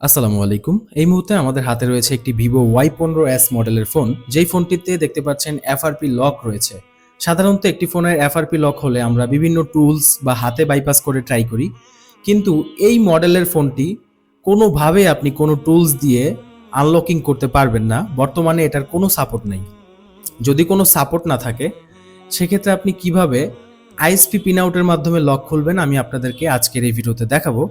আসসালামু আলাইকুম। এই মুহূর্তে আমাদের হাতে রয়েছে একটি ভিভো ওয়াই পনেরো এস মডেলের ফোন। যেই ফোনটিতে দেখতে পাচ্ছেন এফআরপি লক রয়েছে। সাধারণত একটি ফোনের এফআরপি লক হলে আমরা বিভিন্ন টুলস বা হাতে বাইপাস করে ট্রাই করি। কিন্তু এই মডেলের ফোনটি কোনোভাবে আপনি কোনো টুলস দিয়ে আনলকিং করতে পারবেন না। বর্তমানে এটার কোনো সাপোর্ট নেই। যদি কোনো সাপোর্ট না থাকে, সেক্ষেত্রে আপনি কীভাবে আইএসপি পিন আউটের মাধ্যমে লক খুলবেন আমি আপনাদেরকে আজকের এই ভিডিওতে দেখাবো।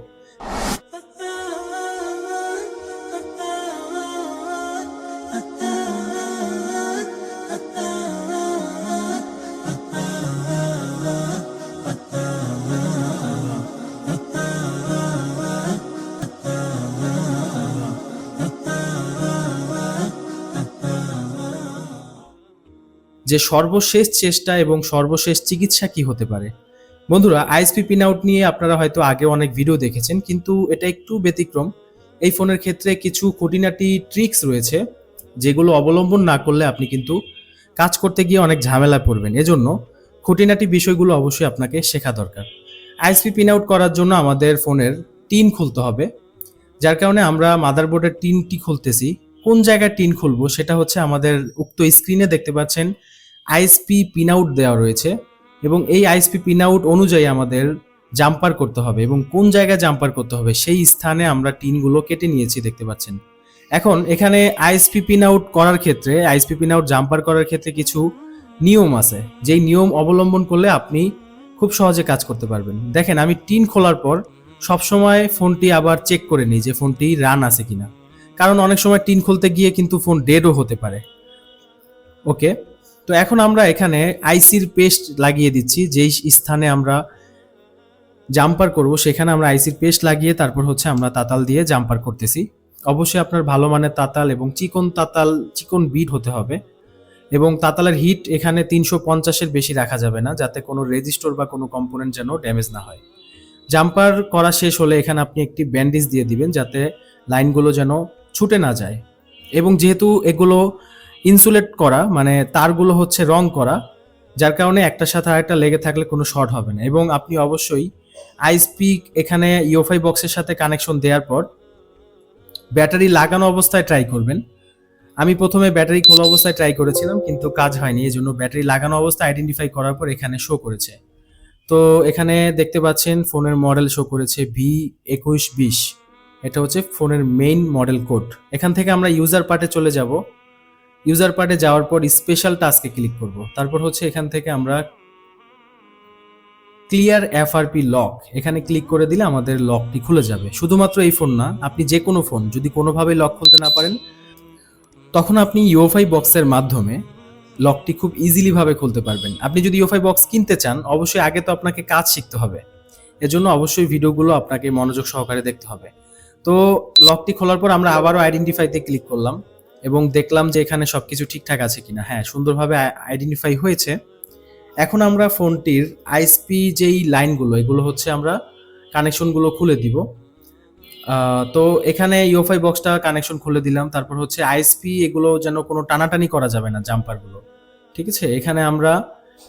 যে সর্বশেষ চেষ্টা এবং সর্বশেষ চিকিৎসা কি হতে পারে। বন্ধুরা, আইএসপি পিন আউট নিয়ে আপনারা হয়তো আগে অনেক ভিডিও দেখেছেন, কিন্তু এটা একটু ব্যতিক্রম। এই ফোনের ক্ষেত্রে কিছু খুঁটিনাটি ট্রিক্স রয়েছে, যেগুলো অবলম্বন না করলে আপনি কিন্তু কাজ করতে গিয়ে অনেক ঝামেলা পড়বেন। এজন্য খুঁটিনাটি বিষয়গুলো অবশ্যই আপনাকে শেখা দরকার। আইএসপি পিন আউট করার জন্য আমাদের ফোনের টিন খুলতে হবে, যার কারণে আমরা মাদারবোর্ডের টিনটি খুলতেছি। কোন জায়গায় টিন খুলবো সেটা হচ্ছে আমাদের উক্ত স্ক্রিনে দেখতে পাচ্ছেন আইএসপি পিন আউট দেওয়া রয়েছে এবং এই আইএসপি পিন আউট অনুযায়ী আমাদের জাম্পার করতে হবে এবং কোন জায়গায় জাম্পার করতে হবে সেই স্থানে আমরা টিনগুলো কেটে নিয়েছি, দেখতে পাচ্ছেন। এখন এখানে আইএসপি পিন আউট করার ক্ষেত্রে আইএসপি পিন আউট জাম্পার করার ক্ষেত্রে কিছু নিয়ম আছে। যেই নিয়ম অবলম্বন করলে আপনি খুব সহজে কাজ করতে পারবেন। দেখেন, আমি টিন খোলার পর সবসময় ফোনটি আবার চেক করে নিই যে ফোনটি রান আছে কিনা। কারণ অনেক সময় টিন খুলতে গিয়ে কিন্তু ফোন ডেডও হতে পারে। ওকে তো এখন আমরা এখানে আইসির পেস্ট লাগিয়ে দিচ্ছি, যেই স্থানে আমরা জাম্পার করব সেখানে আমরা আইসির পেস্ট লাগিয়ে তারপর হচ্ছে আমরা তাতাল দিয়ে জাম্পার করতেছি। অবশ্যই আপনার ভালো মানের তাতাল এবং চিকন তাতাল, চিকন বিট হতে হবে এবং তাতালের হিট এখানে তিনশো পঞ্চাশের বেশি রাখা যাবে না, যাতে কোনো রেজিস্টর বা কোনো কম্পোনেন্ট যেন ড্যামেজ না হয়। জাম্পার করা শেষ হলে এখানে আপনি একটি ব্যান্ডেজ দিয়ে দিবেন, যাতে লাইনগুলো যেন ছুটে না যায়। এবং যেহেতু এগুলো ইনসুলেট করা মানে তারগুলো হচ্ছে রং করা, যার কারণে একটার সাথে আরেকটা লেগে থাকলে কোনো শর্ট হবে না। এবং আপনি অবশ্যই আইসপি এখানে ইওফাই বক্সের সাথে কানেকশন দেওয়ার পর ব্যাটারি লাগানো অবস্থায় ট্রাই করবেন। আমি প্রথমে ব্যাটারি খোলা অবস্থায় ট্রাই করেছিলাম, কিন্তু কাজ হয়নি এই জন্য ব্যাটারি লাগানো অবস্থায় আইডেন্টিফাই করার পর এখানে শো করেছে। তো এখানে দেখতে পাচ্ছেন ফোনের মডেল শো করেছে ভি একুশ বিশ, এটা হচ্ছে ফোনের মেইন মডেল কোড এখান থেকে আমরা ইউজার পার্টে চলে যাব। ইউজার পার্টে যাওয়ার পর স্পেশাল টাস্কে ক্লিক করব। তারপর হচ্ছে এখান থেকে আমরা ক্লিয়ার এফআরপি লক এখানে ক্লিক করে দিলে আমাদের লকটি খুলে যাবে। শুধুমাত্র এই ফোন না, আপনি যে কোনো ফোন যদি কোনোভাবে লক খুলতে না পারেন, তখন আপনি ইউএফআই বক্সের মাধ্যমে লকটি খুব ইজিলি ভাবে খুলতে পারবেন। আপনি যদি ইউএফআই বক্স কিনতে চান, অবশ্যই আগে তো আপনাকে কাজ শিখতে হবে। এজন্য অবশ্যই ভিডিওগুলো আপনাকে মনোযোগ সহকারে দেখতে হবে। তো লকটি খোলার পর আমরা আবারও আইডেন্টিফাইতে ক্লিক করলাম। এবং দেখলাম যে এখানে সব কিছু ঠিকঠাক আছে কিনা। হ্যাঁ সুন্দরভাবে আইডেন্টিফাই হয়েছে। এখন আমরা ফোনটির আইএসপি যেই লাইনগুলো এগুলো হচ্ছে আমরা কানেকশনগুলো খুলে দিব। তো এখানে ইউএফআই বক্সটা কানেকশন খুলে দিলাম। তারপর হচ্ছে আইএসপি এগুলো যেন কোনো টানাটানি করা যাবে না জাম্পারগুলো ঠিক আছে? এখানে আমরা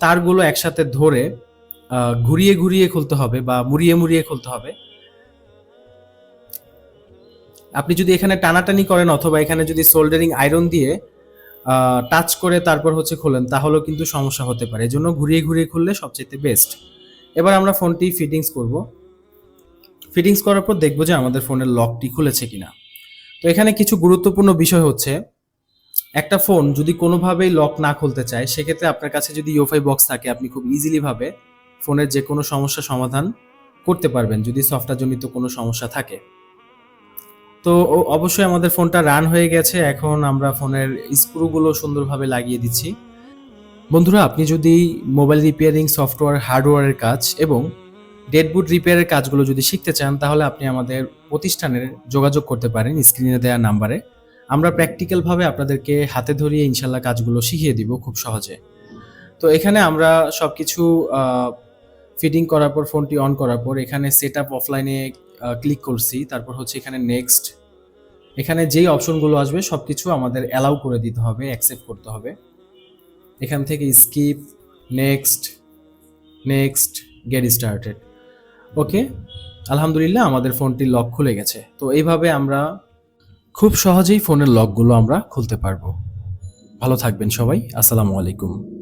তারগুলো একসাথে ধরে ঘুরিয়ে ঘুরিয়ে খুলতে হবে বা মুড়িয়ে মুড়িয়ে খুলতে হবে। আপনি যদি এখানে টানাটানি করেন অথবা এখানে যদি সোল্ডারিং আয়রন দিয়ে টাচ করে তারপর হচ্ছে খোলেন, তাহলেও কিন্তু সমস্যা হতে পারে। এজন্য ঘুরিয়ে ঘুরিয়ে খুললে সবচেয়ে বেস্ট এবার আমরা ফোনটি ফিটিংস করব। ফিটিংস করার পর দেখব যে আমাদের ফোনের লকটি খুলেছে কিনা। তো এখানে কিছু গুরুত্বপূর্ণ বিষয় হচ্ছে, একটা ফোন যদি কোনোভাবেই লক না খুলতে চায়, সেক্ষেত্রে আপনার কাছে যদি ইউফাই বক্স থাকে, আপনি খুব ইজিলি ভাবে ফোনের যে কোনো সমস্যা সমাধান করতে পারবেন, যদি সফটওয়্যার জনিত কোনো সমস্যা থাকে। তো অবশ্যই আমাদের ফোনটা রান হয়ে গেছে। এখন আমরা ফোনের স্ক্রুগুলো সুন্দরভাবে লাগিয়ে দিচ্ছি। বন্ধুরা, আপনি যদি মোবাইল রিপেয়ারিং সফটওয়্যার, হার্ডওয়্যারের কাজ এবং ডেডবুট রিপেয়ারের কাজগুলো যদি শিখতে চান, তাহলে আপনি আমাদের প্রতিষ্ঠানের যোগাযোগ করতে পারেন স্ক্রিনে দেওয়া নাম্বারে। আমরা প্র্যাকটিক্যালভাবে আপনাদেরকে হাতে ধরিয়ে ইনশাল্লাহ কাজগুলো শিখিয়ে দিব খুব সহজে। তো এখানে আমরা সব কিছু ফিটিং করার পর, ফোনটি অন করার পর, এখানে সেট আপ অফলাইনে ক্লিক করছি। তারপর হচ্ছে এখানে নেক্সট এখানে যেই অপশনগুলো আসবে সব কিছু আমাদের অ্যালাউ করে দিতে হবে অ্যাকসেপ্ট করতে হবে। এখান থেকে skip next next get started okay আলহামদুলিল্লাহ, আমাদের ফোনটির লক খুলে গেছে। তো এইভাবে আমরা খুব সহজেই ফোনের লকগুলো আমরা খুলতে পারব। ভালো থাকবেন সবাই। আসসালামু আলাইকুম।